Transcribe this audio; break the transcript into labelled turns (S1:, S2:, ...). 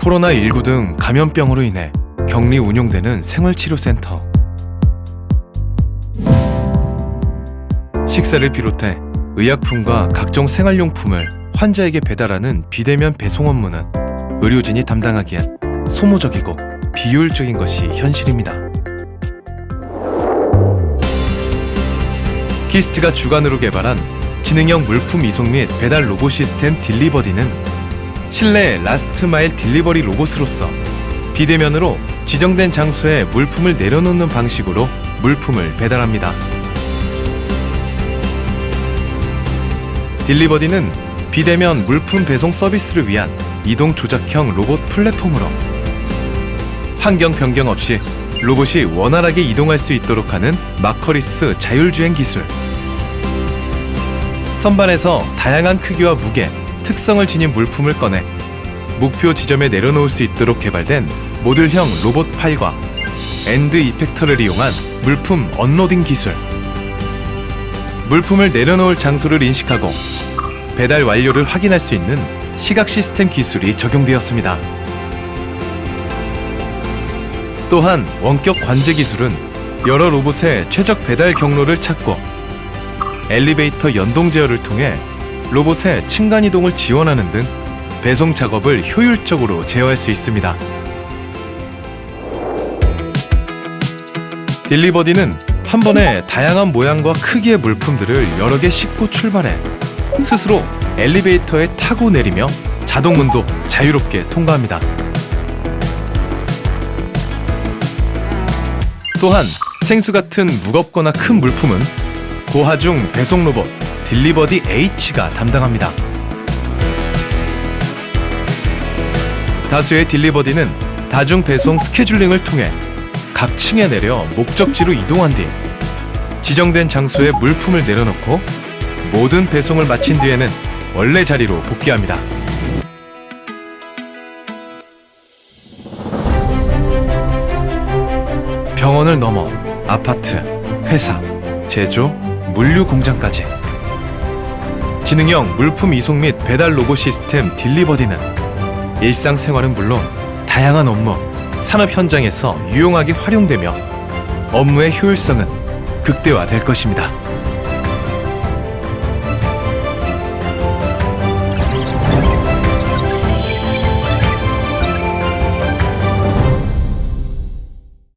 S1: 코로나19 등 감염병으로 인해 격리 운영되는 생활치료센터. 식사를 비롯해 의약품과 각종 생활용품을 환자에게 배달하는 비대면 배송 업무는 의료진이 담당하기엔 소모적이고 비효율적인 것이 현실입니다. 키스트가 주관으로 개발한 지능형 물품 이송 및 배달 로봇 시스템 딜리버디는 실내 라스트 마일 딜리버리 로봇으로서 비대면으로 지정된 장소에 물품을 내려놓는 방식으로 물품을 배달합니다. 딜리버디는 비대면 물품 배송 서비스를 위한 이동 조작형 로봇 플랫폼으로 환경 변경 없이 로봇이 원활하게 이동할 수 있도록 하는 마커리스 자율주행 기술. 선반에서 다양한 크기와 무게, 특성을 지닌 물품을 꺼내 목표 지점에 내려놓을 수 있도록 개발된 모듈형 로봇 팔과 엔드 이펙터를 이용한 물품 언로딩 기술. 물품을 내려놓을 장소를 인식하고 배달 완료를 확인할 수 있는 시각 시스템 기술이 적용되었습니다. 또한 원격 관제 기술은 여러 로봇의 최적 배달 경로를 찾고 엘리베이터 연동 제어를 통해 로봇의 층간 이동을 지원하는 등 배송 작업을 효율적으로 제어할 수 있습니다. 딜리버디는 한 번에 다양한 모양과 크기의 물품들을 여러 개 싣고 출발해 스스로 엘리베이터에 타고 내리며 자동 문도 자유롭게 통과합니다. 또한 생수 같은 무겁거나 큰 물품은 고하중 배송 로봇 딜리버디 H가 담당합니다. 다수의 딜리버디는 다중 배송 스케줄링을 통해 각 층에 내려 목적지로 이동한 뒤 지정된 장소에 물품을 내려놓고 모든 배송을 마친 뒤에는 원래 자리로 복귀합니다. 병원을 넘어 아파트, 회사, 제조, 물류 공장까지 지능형 물품 이송 및 배달 로봇 시스템 딜리버디는 일상생활은 물론 다양한 업무, 산업 현장에서 유용하게 활용되며 업무의 효율성은 극대화될 것입니다.